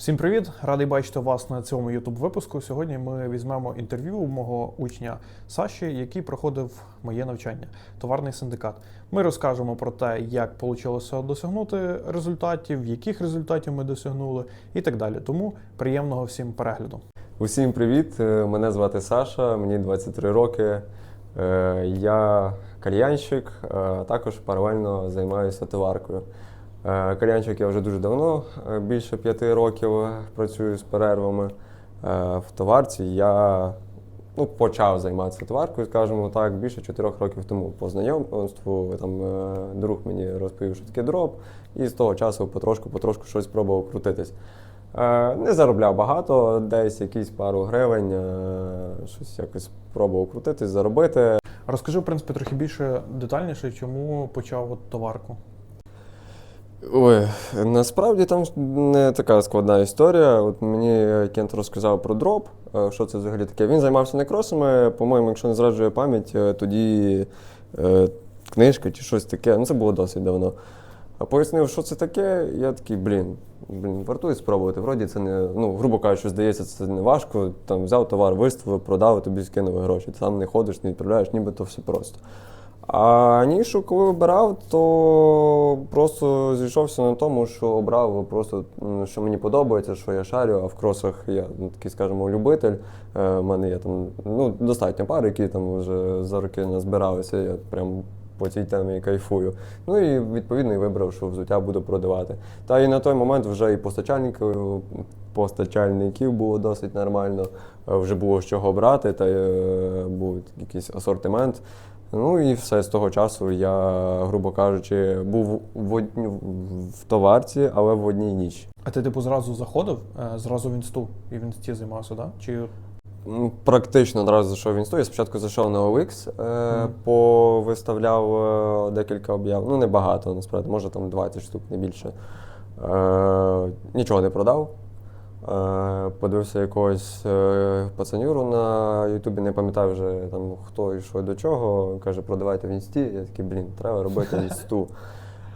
Всім привіт! Радий бачити вас на цьому youtube випуску. Сьогодні ми візьмемо інтерв'ю у мого учня Саші, який проходив моє навчання, товарний синдикат. Ми розкажемо про те, як вийшло досягнути результатів, яких результатів ми досягнули, і так далі. Тому приємного всім перегляду. Усім привіт! Е, Мене звати Саша, мені 23 роки. Е, Я кальянщик, а також паралельно займаюся товаркою. Е, я вже дуже давно, е, більше п'яти років працюю з перервами. Е, В товарці я ну, почав займатися товаркою, скажімо так, більше чотирьох років тому по знайомству. Там друг мені розповів, що таке дроп, і з того часу потрошку-потрошку щось пробував крутитись. Не заробляв багато, десь якісь пару гривень, щось якось пробував крутитись, заробити. Розкажи, в принципі, трохи більше детальніше, чому почав от товарку. Ой, насправді там не така складна історія. От мені Кент розказав про дроп, е, що це взагалі таке. Він займався некросами, по-моєму, якщо не зраджує пам'ять, е, тоді е, книжка чи щось таке. Ну це було досить давно. А пояснив, що це таке, я такий, блін, блін, вартує спробувати. Вроді це не, ну, грубо кажучи, здається, це не важко. Там взяв товар, виставив, продав, тобі скинули гроші. Ти сам не ходиш, не відправляєш, ніби то все просто. А нішу, коли вибирав, то просто зійшовся на тому, що обрав просто, що мені подобається, що я шарю, а в кросах я ну, такий, скажімо, любитель. Е, У мене є там ну, достатньо пар, які там вже за роки назбиралися. Я прям по цій темі кайфую. Ну і відповідно і вибрав, що взуття буду продавати. Та і на той момент вже і постачальників, постачальників було досить нормально, е, вже було з чого брати, та е, був якийсь асортимент. Ну і все з того часу я, грубо кажучи, був в, одні, в товарці, але в одній ніч. А ти, типу, зразу заходив, е, зразу в інсту і в інсті займався, да? Чи Практично одразу зайшов в інсту. Я спочатку зайшов на OLX, е, Мгм. повиставляв е, декілька об'яв. Ну, не багато, насправді, може там 20 штук, не більше. Е, нічого не продав. Е, подивився якогось е, пацанюру на Ютубі, не пам'ятаю вже там хто і що до чого. Каже, продавайте в інсті. Я такий, блін, треба робити інсту.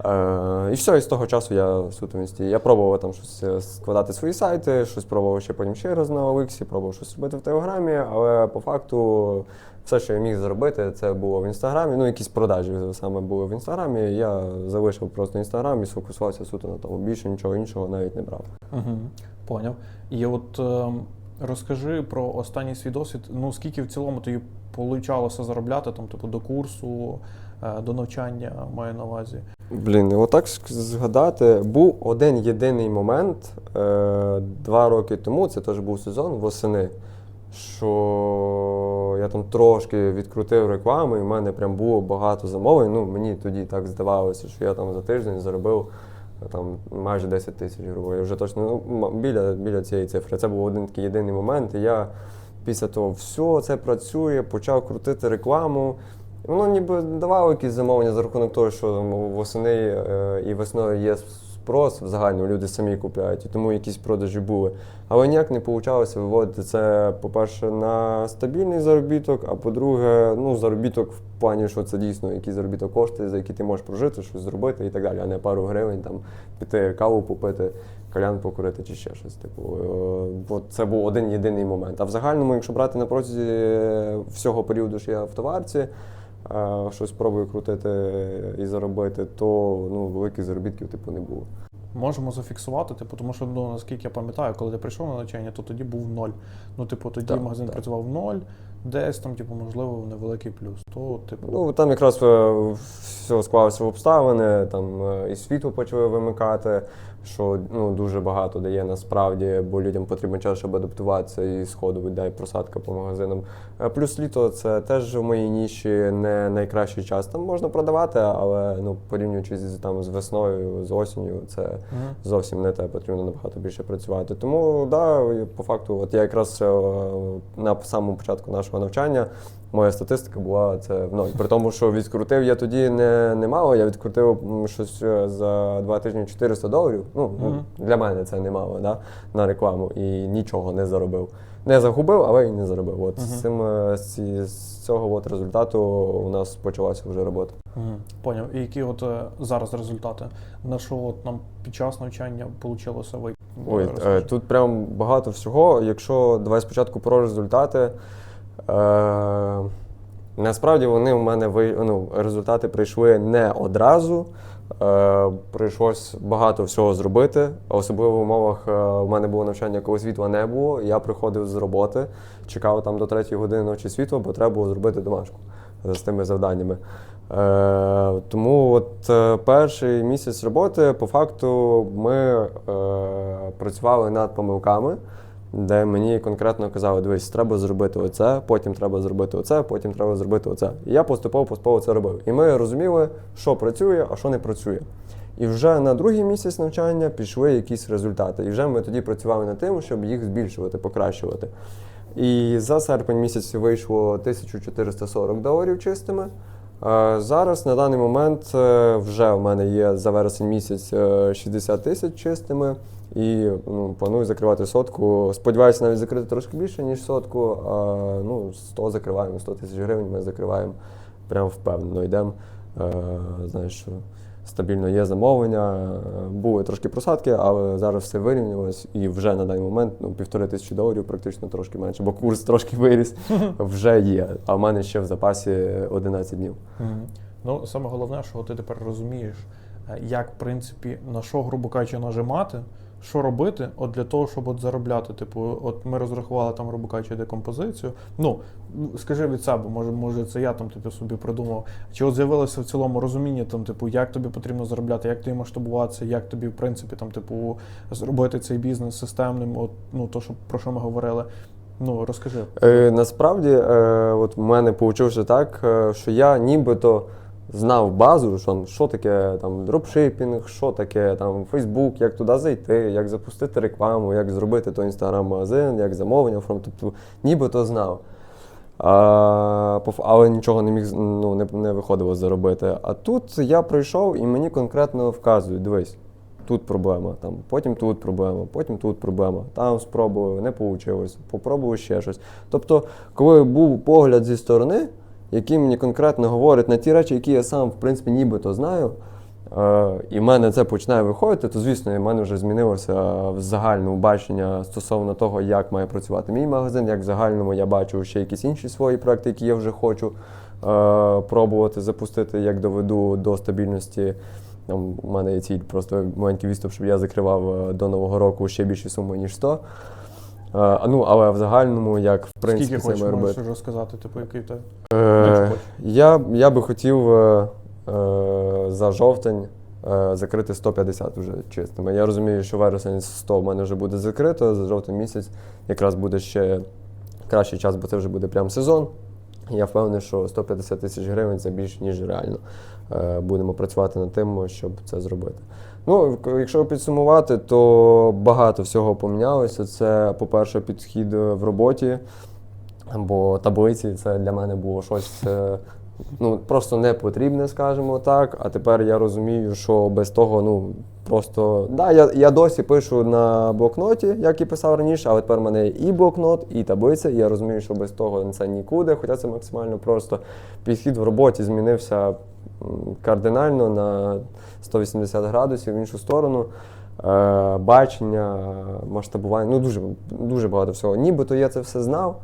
Е, і все, і з того часу я суто в інсті. Я пробував там щось складати свої сайти, щось пробував ще потім ще раз на OLX, пробував щось робити в Телеграмі, але по факту все, що я міг зробити, це було в інстаграмі. Ну, якісь продажі саме були в інстаграмі. Я залишив просто інстаграм і сфокусувався суто на тому. Більше нічого іншого навіть не брав. Угу, поняв. І от е, розкажи про останній свій досвід. Ну скільки в цілому тобі получалося заробляти там, типу, до курсу, е, до навчання, маю на увазі. Блін, ну, отак згадати, був один єдиний момент е, два роки тому, це теж був сезон восени, що я там трошки відкрутив рекламу, і в мене прям було багато замовлень. Ну, мені тоді так здавалося, що я там за тиждень заробив там майже 10 тисяч гривень. Вже точно ну, біля, біля цієї цифри. Це був один такий єдиний момент. І я після того, все це працює, почав крутити рекламу. Воно ніби давало якісь замовлення за рахунок того, що там восени е, і весною є спрос в загальному, люди самі купляють, і тому якісь продажі були. Але ніяк не вийшло виводити це, по-перше, на стабільний заробіток, а по-друге, ну, заробіток в плані, що це дійсно якийсь заробіток коштує, за які ти можеш прожити, щось зробити і так далі, а не пару гривень там піти каву попити, калян покурити чи ще щось. Типу, е, бо це був один єдиний момент. А в загальному, якщо брати на протязі е, всього періоду, що я в товарці, щось пробую крутити і заробити, то ну, великих заробітків типу не було. Можемо зафіксувати, типу, тому що ну, наскільки я пам'ятаю, коли ти прийшов на навчання, то тоді був ноль. Ну, типу, тоді Так, магазин так. працював в ноль, десь там, типу, можливо, невеликий плюс. То, типу, Ну там якраз е, все склалося в обставини, там е, і світло почали вимикати, що ну, дуже багато дає насправді, бо людям потрібен час, щоб адаптуватися і сходу віддай просадка по магазинам. Е, Плюс літо це теж в моїй ніші не найкращий час. Там можна продавати, але ну, порівнюючи з там з весною, з осінню, це Мгм. зовсім не те, потрібно набагато більше працювати. Тому да, по факту, от я якраз е, на самому початку нашого навчання моя статистика була це в ноль. При тому, що відкрутив я тоді не, немало, я відкрутив щось е, за два тижні 400 доларів. Ну, Мгм. для мене це немало, да, на рекламу і нічого не заробив. Не загубив, але й не заробив. От з цим е, з, з цього от результату у нас почалася вже робота. Мгм. Поняв. І які от е, зараз результати? На що от нам під час навчання вийшло вийти? Ой, е, тут прям багато всього. Якщо давай спочатку про результати. Е, насправді вони в мене ну, результати прийшли не одразу. Е, прийшлось багато всього зробити. Особливо в умовах е, в мене було навчання, коли світла не було. Я приходив з роботи, чекав там до 3 години ночі світла, бо треба було зробити домашку з тими завданнями. Е, тому от перший місяць роботи, по факту, ми працювали над помилками, де мені конкретно казали, дивись, треба зробити оце, потім треба зробити оце, потім треба зробити оце. І я поступово поступово це робив. І ми розуміли, що працює, а що не працює. І вже на другий місяць навчання пішли якісь результати. І вже ми тоді працювали над тим, щоб їх збільшувати, покращувати. І за серпень місяць вийшло 1440 доларів чистими. Е, Зараз на даний момент е, вже в мене є за вересень місяць е, 60 тисяч чистими і ну, планую закривати сотку. Сподіваюся, навіть закрити трошки більше, ніж сотку. А, ну, 100 закриваємо, 100 тисяч гривень ми закриваємо. Прям впевнено йдемо. Е, Знаєш, що стабільно є замовлення. Е, Були трошки просадки, але зараз все вирівнялось і вже на даний момент ну, півтори тисячі доларів, практично трошки менше, бо курс трошки виріс, вже є. А в мене ще в запасі 11 днів. Ну, саме головне, що ти тепер розумієш, е, як, в принципі, на що, грубо кажучи, нажимати, що робити, от для того, щоб от заробляти. Типу, от ми розрахували там, грубо декомпозицію. Ну, скажи від себе, може, може, це я там типу, собі придумав. Чи от з'явилося в цілому розуміння, там, типу, як тобі потрібно заробляти, як тобі масштабуватися, як тобі, в принципі, там, типу, зробити цей бізнес системним, от, ну, то, що, про що ми говорили. Ну, розкажи. Е, насправді, е, от мене вийшло так, е, що я нібито знав базу, що, що таке там дропшипінг, що таке там Фейсбук, як туди зайти, як запустити рекламу, як зробити той інстаграм-магазин, як замовлення оформити. Тобто нібито знав. А, але нічого не міг ну, не, не виходило заробити. А тут я прийшов і мені конкретно вказують: дивись, тут проблема, там, потім тут проблема, потім тут проблема, там спробував, не вийшло, попробую ще щось. Тобто, коли був погляд зі сторони, який мені конкретно говорить на ті речі, які я сам, в принципі, нібито знаю, е, і в мене це починає виходити, то звісно, в мене вже змінилося в загальному бачення стосовно того, як має працювати мій магазин, як в загальному я бачу ще якісь інші свої проекти, які я вже хочу е, пробувати запустити, як доведу до стабільності. Там у мене є ціль просто маленький відступ, щоб я закривав е, до нового року ще більші суми, ніж 100. Е, ну, але в загальному, як в принципі, Скільки це хочеш, має можеш робити. розказати, типу, який ти. Е, я, я би хотів е, е, за жовтень е, закрити 150 вже чистими. Я розумію, що вересень 100 в мене вже буде закрито, за жовтень місяць якраз буде ще кращий час, бо це вже буде прям сезон. Я впевнений, що 150 тисяч гривень це більше, ніж реально. Е, Будемо працювати над тим, щоб це зробити. Ну, якщо підсумувати, то багато всього помінялося. Це, по-перше, підхід в роботі, бо таблиці це для мене було щось е, ну, просто не потрібне, скажімо так. А тепер я розумію, що без того, ну, просто. Да, я, я досі пишу на блокноті, як і писав раніше, але тепер в мене і блокнот, і таблиця. І я розумію, що без того це нікуди, хоча це максимально просто. Підхід в роботі змінився кардинально на 180 градусів в іншу сторону. Е, бачення, масштабування, ну дуже, дуже багато всього. Нібито я це все знав,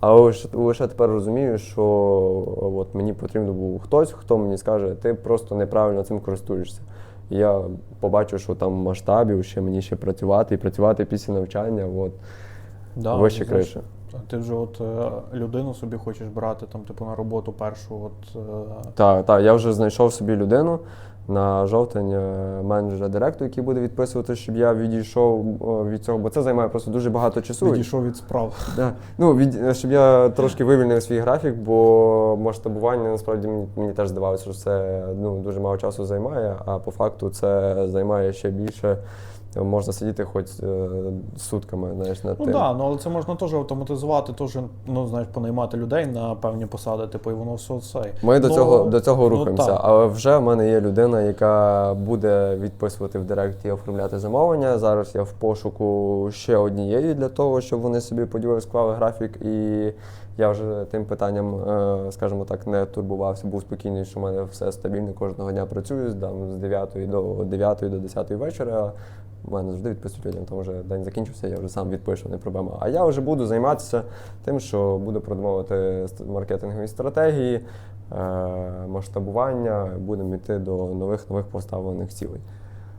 але лише, лише тепер розумію, що от мені потрібно був хтось, хто мені скаже, ти просто неправильно цим користуєшся. І я побачу, що там масштабів ще мені ще працювати і працювати після навчання. От, Да, вище криша. Ти вже от е, людину собі хочеш брати там, типу, на роботу першу. От, е, Так, так, я вже знайшов собі людину на жовтень е, менеджера директора, який буде відписувати, щоб я відійшов від цього, бо це займає просто дуже багато часу. відійшов від справ. Да. Ну, від, щоб я трошки вивільнив свій графік, бо масштабування насправді мені, мені теж здавалося, що це ну, дуже мало часу займає, а по факту це займає ще більше. Можна сидіти хоч е, сутками, знаєш, над Ну тим. да, ну але це можна теж автоматизувати, теж, ну знаєш, понаймати людей на певні посади, типу, і воно все це. Ми до Ну, цього до цього ну, рухаємося, так. але вже в мене є людина, яка буде відписувати в директі і оформляти замовлення. Зараз я в пошуку ще однієї для того, щоб вони собі поділили, склали графік, і я вже тим питанням, е, скажімо так, не турбувався, був спокійний, що в мене все стабільно кожного дня працюю там, з 9 до 9 до 10 вечора. Мене завжди відписують людям, тому вже день закінчився, я вже сам відпишу, не проблема. А я вже буду займатися тим, що буду продумувати маркетингові стратегії, е, масштабування, будемо йти до нових нових поставлених цілей.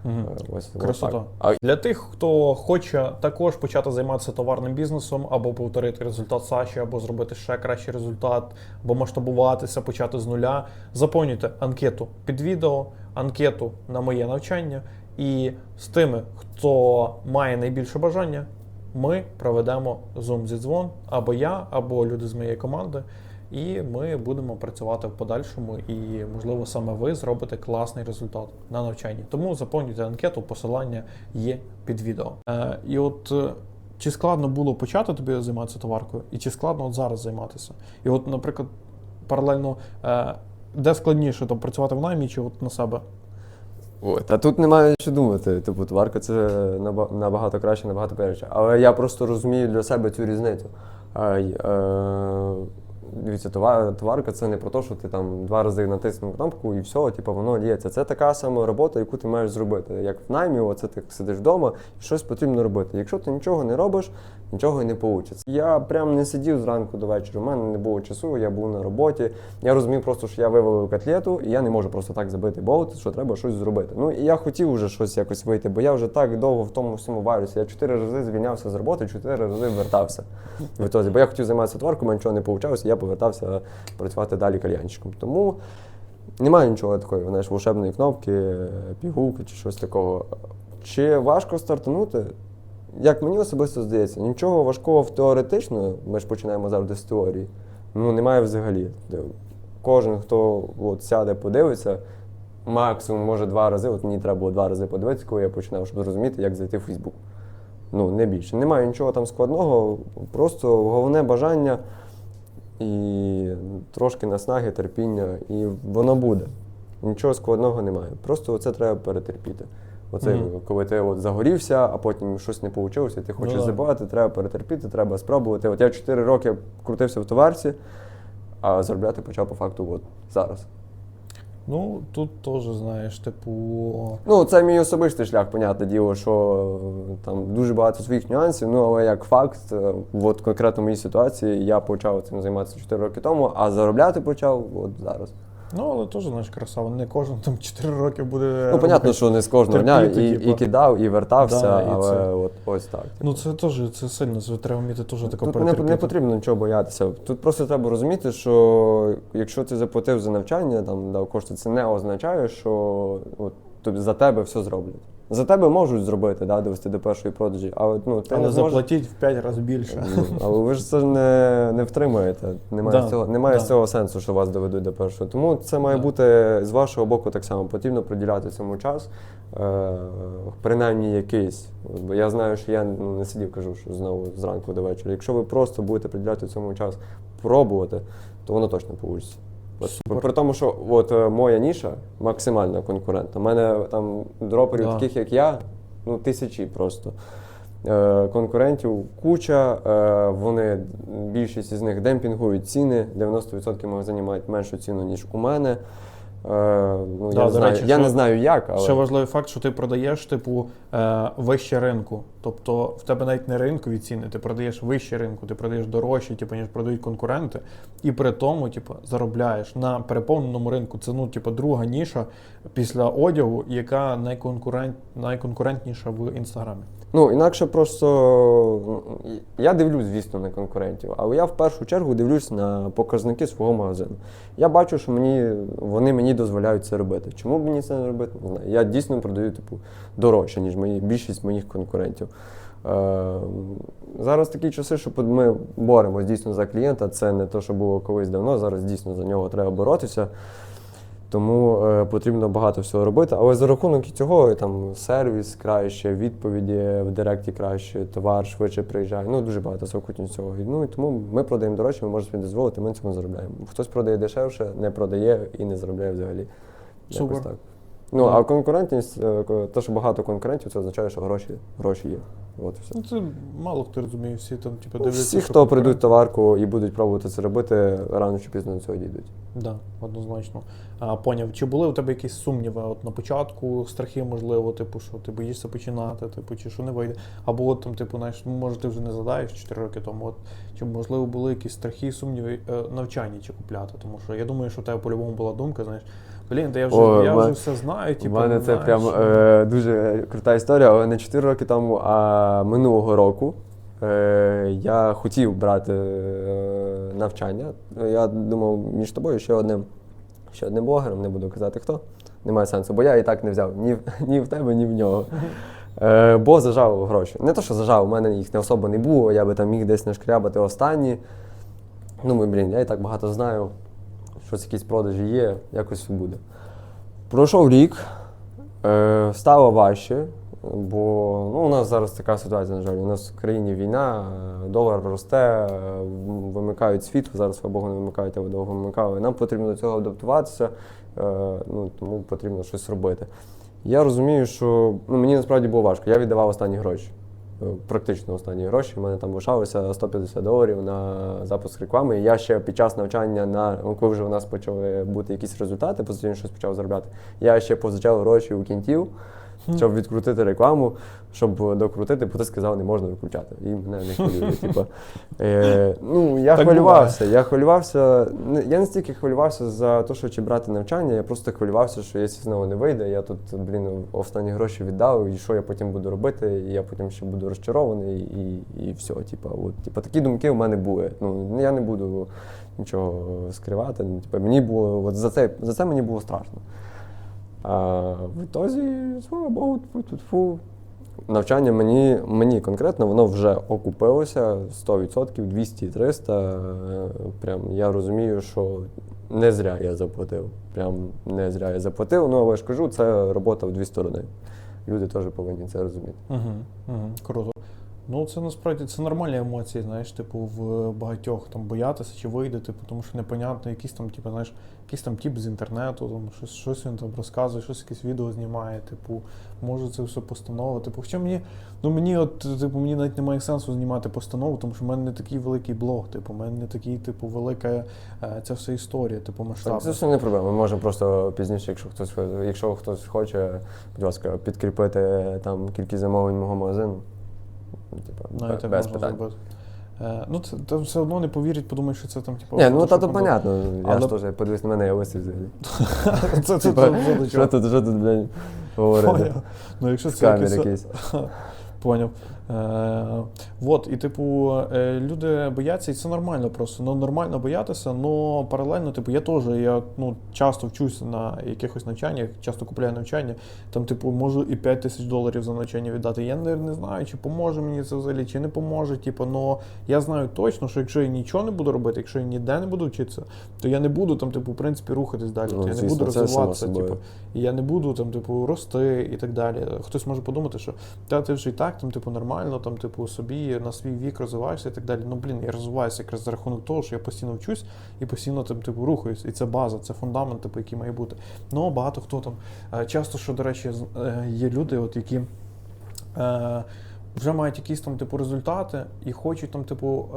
Е, Ось Красота. так. А Для тих, хто хоче також почати займатися товарним бізнесом, або повторити результат Саші, або зробити ще кращий результат, або масштабуватися, почати з нуля, заповнюйте анкету під відео, анкету на моє навчання. І з тими, хто має найбільше бажання, ми проведемо Zoom зі дзвон, або я, або люди з моєї команди. І ми будемо працювати в подальшому, і можливо саме ви зробите класний результат на навчанні. Тому заповнюйте анкету, посилання є під відео. Е, і от е, чи складно було почати тобі займатися товаркою, і чи складно от зараз займатися? І от, наприклад, паралельно, е, де складніше там працювати в наймі чи от на себе? От, а тут немає що думати. Типу, тварка це наба- набагато краще, набагато перше. Але я просто розумію для себе цю різницю. А, е, дивіться, товар, тварка це не про те, що ти там два рази натиснув кнопку і все, типу, воно лється. Це така сама робота, яку ти маєш зробити. Як в наймі, оце ти сидиш вдома і щось потрібно робити. Якщо ти нічого не робиш, нічого і не вийде. Я прям не сидів зранку до вечора. У мене не було часу, я був на роботі. Я розумів просто, що я вивалив котлету, і я не можу просто так забити болт, що треба щось зробити. Ну і я хотів вже щось якось вийти, бо я вже так довго в тому всьому варюся. Я чотири рази звільнявся з роботи, чотири рази вертався. В ітозі. Бо я хотів займатися тварком, а нічого не вийшло, я повертався працювати далі кальянщиком. Тому немає нічого такої, знаєш, волшебної кнопки, пігулки чи щось такого. Чи важко стартанути? Як мені особисто здається, нічого важкого в теоретично, ми ж починаємо завжди з теорії. Ну, немає взагалі. Кожен, хто от сяде, подивиться, максимум може два рази. От мені треба було два рази подивитися, коли я починав, щоб зрозуміти, як зайти в Фейсбук. Ну, не більше. Немає нічого там складного, просто головне бажання і трошки наснаги, терпіння, і воно буде. Нічого складного немає. Просто це треба перетерпіти. Оце, Мгм. коли ти от загорівся, а потім щось не вийшло, і ти хочеш да. забувати, треба перетерпіти, треба спробувати. От я 4 роки крутився в товарці, а заробляти почав по факту от зараз. Ну тут теж знаєш, типу. Ну, це мій особистий шлях, понятне діло, що е, там дуже багато своїх нюансів. Ну, але як факт, е, от конкретно в моїй ситуації я почав цим займатися 4 роки тому, а заробляти почав от зараз. Ну, але теж, знаєш, красава. Не кожен там 4 роки буде. Ну, понятно, що не з кожного дня терпіти, і, типу. і кидав, і вертався, Да, і але це. от ось так. Ну це теж це сильно, це треба вміти теж таке Тут не, перетерпіти. не потрібно нічого боятися. Тут просто треба розуміти, що якщо ти заплатив за навчання, там дав кошти, це не означає, що от, тобі за тебе все зроблять. За тебе можуть зробити, да, довести до першої продажі, але ну, ти Але не зможеш. заплатіть в 5 разів більше. Ну, Але ви ж це ж не, не втримаєте. Немає, Да, цього, немає да. цього сенсу, що вас доведуть до першого. Тому це має Да. бути з вашого боку так само. Потрібно приділяти цьому час, е, принаймні якийсь. Бо я знаю, що я ну, не сидів, кажу, що знову зранку до вечора. Якщо ви просто будете приділяти цьому час, пробувати, то воно точно вийде. Супер. при тому, що от е, моя ніша максимально конкурентна. У мене там дроперів Да. таких, як я, ну тисячі просто. Е, Конкурентів куча, е, вони більшість із них демпінгують ціни. 90% магазинів мають меншу ціну, ніж у мене. Е, Ну, Да, я, не знаю, речі, я що- не знаю як, але Ще важливий факт, що ти продаєш, типу, е, вище ринку. Тобто в тебе навіть не ринкові ціни, ти продаєш вище ринку, ти продаєш дорожче, типу, ніж продають конкуренти. І при тому, типу, заробляєш на переповненому ринку. Це ну, типу, друга ніша після одягу, яка найконкурент, найконкурентніша в інстаграмі. Ну, інакше просто я дивлюсь, звісно, на конкурентів, але я в першу чергу дивлюсь на показники свого магазину. Я бачу, що мені, вони мені дозволяють це робити. Чому б мені це не робити? Не знаю. Я дійсно продаю типу, дорожче, ніж мої, більшість моїх конкурентів. Е, зараз такі часи, що ми боремось дійсно за клієнта. Це не те, що було колись давно. Зараз дійсно за нього треба боротися. Тому е, потрібно багато всього робити. Але за рахунок цього там сервіс краще, відповіді в директі краще, товар швидше приїжджає. Ну дуже багато совокупність цього. Ну і тому ми продаємо дорожче, ми можемо собі дозволити, ми на цьому заробляємо. Хтось продає дешевше, не продає і не заробляє взагалі. Якось Супер. так. Ну а конкурентність, е, те, що багато конкурентів, це означає, що гроші, гроші є. От все. Ну, це мало хто розуміє, всі там, типу, дивляться. Всі, що хто прийдуть товарку і будуть пробувати це робити, рано чи пізно до цього дійдуть. Да, однозначно. А, поняв, чи були у тебе якісь сумніви от на початку, страхи, можливо, типу, що ти боїшся починати, типу, чи що не вийде? Або от там, типу, знаєш, ну, може, ти вже не задаєш 4 роки тому. От, чи можливо були якісь страхи, сумніви е, навчання чи купляти? Тому що я думаю, що у тебе по-любому була думка, знаєш, блін, та я вже, Ой, я ма- вже все знаю, У типу, мене не це знаєш, прям е, дуже крута історія, але не 4 роки тому, а минулого року. Е, я хотів брати е, навчання. Я думав між тобою ще одним, ще одним блогером, не буду казати хто. Немає сенсу, бо я і так не взяв ні, ні в тебе, ні в нього. Е, бо зажав гроші. Не то, що зажав, у мене їх не особо не було, я би там міг десь нашкрябати останні. Ну, блін, я і так багато знаю, щось якісь продажі є, якось все буде. Пройшов рік, е, стало важче, бо ну, у нас зараз така ситуація, на жаль. У нас в країні війна, долар росте, вимикають світло, зараз, Богу, не вимикають, але довго вимикали. Нам потрібно до цього адаптуватися, е, ну, тому потрібно щось робити. Я розумію, що ну, мені насправді було важко. Я віддавав останні гроші. Е, Практично останні гроші. У мене там лишалося 150 доларів на запуск реклами. І я ще під час навчання на ну, коли вже у нас почали бути якісь результати, позитивно щось почав заробляти. Я ще позичав гроші у кінтів, щоб відкрутити рекламу, щоб докрутити, бо ти сказав, не можна виключати. І мене не хвилює. Типу, е, ну, я Так хвилювався. Я хвилювався. Я не стільки хвилювався за те, що чи брати навчання, я просто хвилювався, що якщо знову не вийде, я тут, блін, останні гроші віддав, і що я потім буду робити, і я потім ще буду розчарований, і, і все. Типа, от, типа, такі думки у мене були. Ну, я не буду нічого скривати. Ну, Типа, мені було, от за це, за це мені було страшно. А в ітозі, слава Богу, тьфу-тьфу, навчання мені, мені конкретно воно вже окупилося 100%, 200 300 Е, Прям я розумію, що не зря я заплатив. Прям не зря я заплатив. Ну, але ж кажу, це робота в дві сторони. Люди теж повинні це розуміти. Угу, угу, круто. Ну, це насправді це нормальні емоції, знаєш, типу, в багатьох там боятися чи вийде, типу, тому що непонятно, якийсь там, типу, знаєш, якийсь там тип з інтернету, там щось, щось він там розказує, щось якесь відео знімає, типу, може це все постанова. Типу, хоча мені, ну мені от, типу, мені навіть немає сенсу знімати постанову, тому що в мене не такий великий блог, типу, в мене не такий, типу, велика е, ця вся історія, типу, масштабна. Це все не проблема. Ми можемо просто пізніше, якщо хтось якщо хтось хоче, будь ласка, підкріпити там кількість замовлень мого магазину. Типа, Навіть так без можна питань. зробити. Е, ну, це там все одно не повірять, подумають, що це там, типу, Ні, ну та то понятно. Я Але- ж теж подивись на мене, я ось взагалі. це, це, це, Що тут, що тут, блядь, говорити? Ну, якщо це Скамер якийсь... якийсь. Поняв. Е, вот, і типу, е, люди бояться, і це нормально просто. Ну, нормально боятися, але паралельно, типу, я теж я ну, часто вчусь на якихось навчаннях, часто купляю навчання. Там, типу, можу і 5 тисяч доларів за навчання віддати. Я не, не знаю, чи поможе мені це взагалі, чи не поможе. Типу, но я знаю точно, що якщо я нічого не буду робити, якщо я ніде не буду вчитися, то я не буду там, типу, в принципі, рухатись далі. Ну, я не буду розвиватися. Типу, і я не буду там, типу, рости і так далі. Хтось може подумати, що та ти вже і так там, типу, нормально, там, типу, собі на свій вік розвиваєшся і так далі. Ну, блін, я розвиваюся якраз за рахунок того, що я постійно вчусь і постійно там, типу, рухаюсь. І це база, це фундамент, типу, який має бути. Ну, багато хто там. е, Часто, що, до речі, е, є люди, от, які. Е, вже мають якісь там типу результати і хочуть там, типу,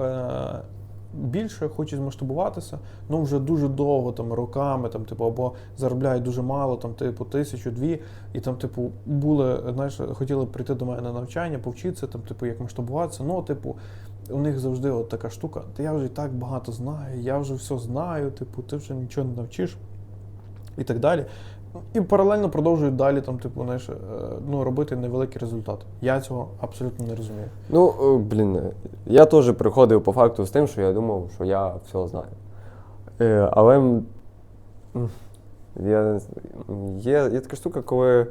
більше, хочуть змасштабуватися, ну вже дуже довго, там роками, там, типу, або заробляють дуже мало, там, типу, тисячу, дві, і там, типу, були, знаєш, хотіли прийти до мене на навчання, повчитися, там, типу, як масштабуватися. Ну, типу, у них завжди от така штука. Та я вже і так багато знаю, я вже все знаю, типу, ти вже нічого не навчиш і так далі. І паралельно продовжують далі там, типу, знаєш, е, ну, робити невеликий результат. Я цього абсолютно не розумію. Ну, е, блін, я теж приходив по факту з тим, що я думав, що я все знаю. Е, Але я, є, є така штука, коли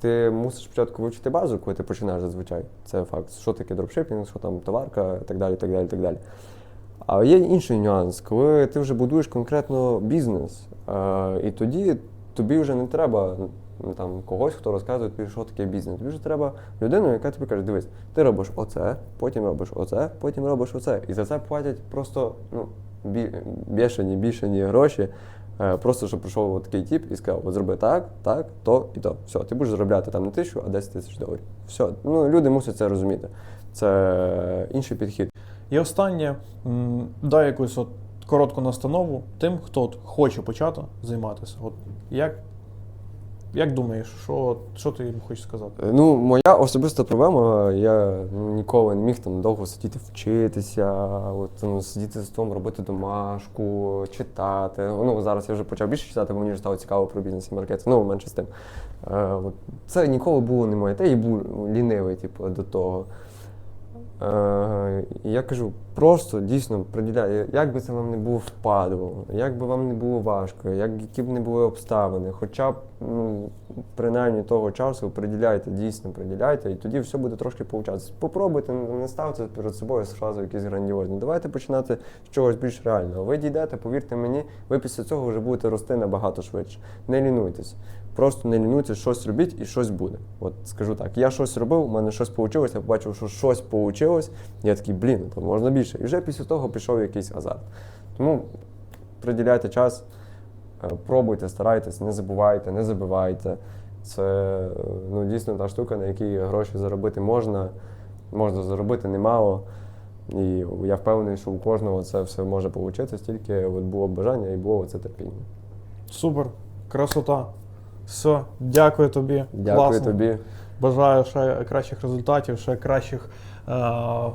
ти мусиш спочатку вивчити базу, коли ти починаєш зазвичай. Це факт. Що таке дропшипінг, що там товарка, і так далі, так далі, так далі. А є інший нюанс, коли ти вже будуєш конкретно бізнес, е, і тоді тобі вже не треба ну, там, когось, хто розказує тобі, що таке бізнес. Тобі вже треба людину, яка тобі каже, дивись, ти робиш оце, потім робиш оце, потім робиш оце. І за це платять просто ну, бі, бішені, бішені гроші. Е, Просто щоб прийшов такий тіп і сказав, от зроби так, так, то і то. Все, ти будеш заробляти там не тисячу, а 10 тисяч доларів. Все. Ну, люди мусять це розуміти. Це інший підхід. І останнє, дай якусь от коротку настанову тим, хто от хоче почати займатися. От як, як думаєш, що, що ти їм хочеш сказати? Ну, моя особиста проблема, я ніколи не міг там довго сидіти вчитися, от, ну, сидіти за столом, робити домашку, читати. Ну, зараз я вже почав більше читати, бо мені стало цікаво про бізнес і маркетинг, ну, менше з тим. Е, це ніколи було не моє. Та і був лінивий, типу, до того. Е, я кажу, просто дійсно приділяй, як би це вам не було впадло, як би вам не було важко, як, які б не були обставини, хоча б ну, принаймні того часу приділяйте, дійсно приділяйте, і тоді все буде трошки получатися. Попробуйте, не ставте перед собою сразу якісь грандіозні. Давайте починати з чогось більш реального. Ви дійдете, повірте мені, ви після цього вже будете рости набагато швидше. Не лінуйтесь. Просто не лінуйтесь, щось робіть і щось буде. От скажу так, я щось робив, у мене щось вийшло, я побачив, що щось вийшло, я такий, блін, то можна більше. І вже після того пішов якийсь азарт. Тому приділяйте час, е, пробуйте, старайтесь, не забувайте, не забивайте. Це е, ну, дійсно та штука, на якій гроші заробити можна, можна заробити немало. І я впевнений, що у кожного це все може вийти, тільки от було бажання і було це терпіння. Супер, красота. Все, дякую тобі. Дякую Класно. тобі. Бажаю ще кращих результатів, ще кращих е-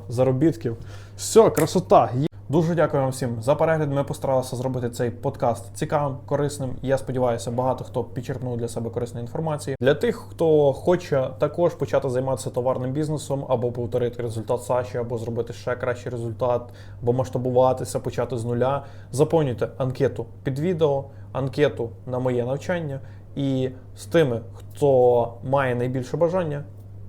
заробітків. Все, красота. Дуже дякую вам всім за перегляд. Ми постаралися зробити цей подкаст цікавим, корисним. Я сподіваюся, багато хто підчерпнув для себе корисної інформації. Для тих, хто хоче також почати займатися товарним бізнесом, або повторити результат Саші, або зробити ще кращий результат, або масштабуватися, почати з нуля. Заповнюйте анкету під відео, анкету на моє навчання. І з тими, хто має найбільше бажання,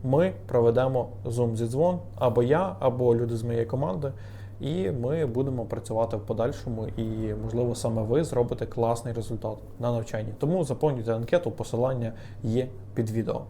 ми проведемо Zoom зі дзвон або я, або люди з моєї команди. І ми будемо працювати в подальшому, і можливо саме ви зробите класний результат на навчанні. Тому заповнюйте анкету, посилання є під відео.